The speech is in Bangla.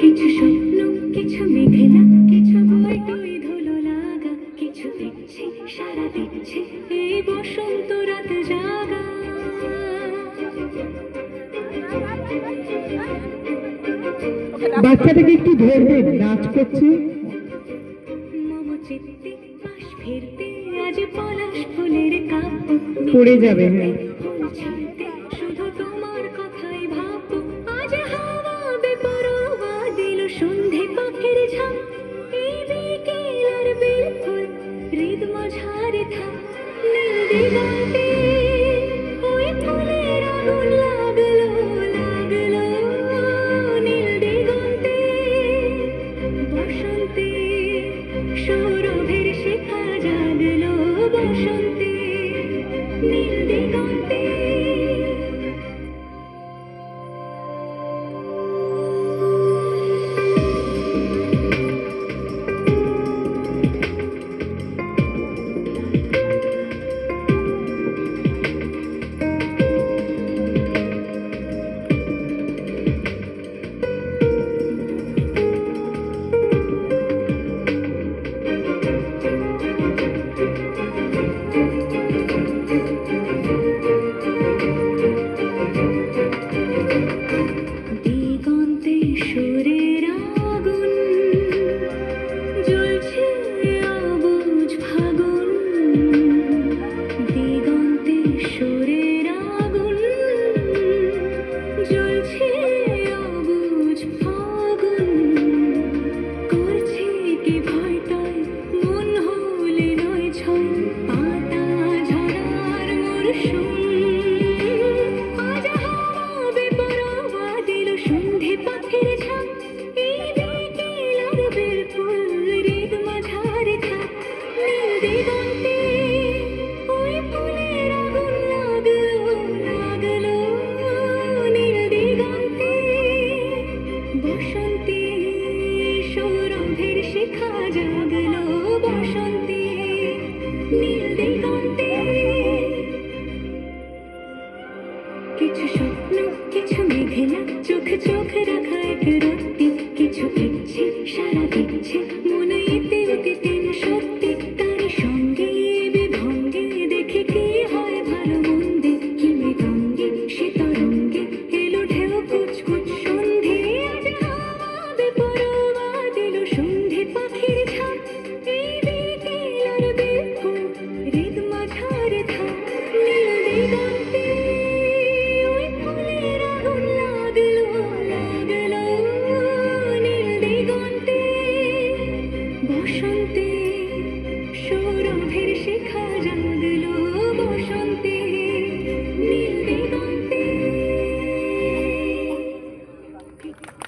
কিছু স্বপ্ন কিছু মেঘেলা কিছু ভয় তুই ধুলো লাগা কিছু দেখছি সারা দেখছি এই বসন্ত রাত জাগা। বাচ্চাটাকে একটু ধরবেন নাচ করছে। পড়ে যাবে হ্যাঁ। 是。কিছু স্বপ্ন কিছু মেঘেলা চোখে চোখে রাখা 无声的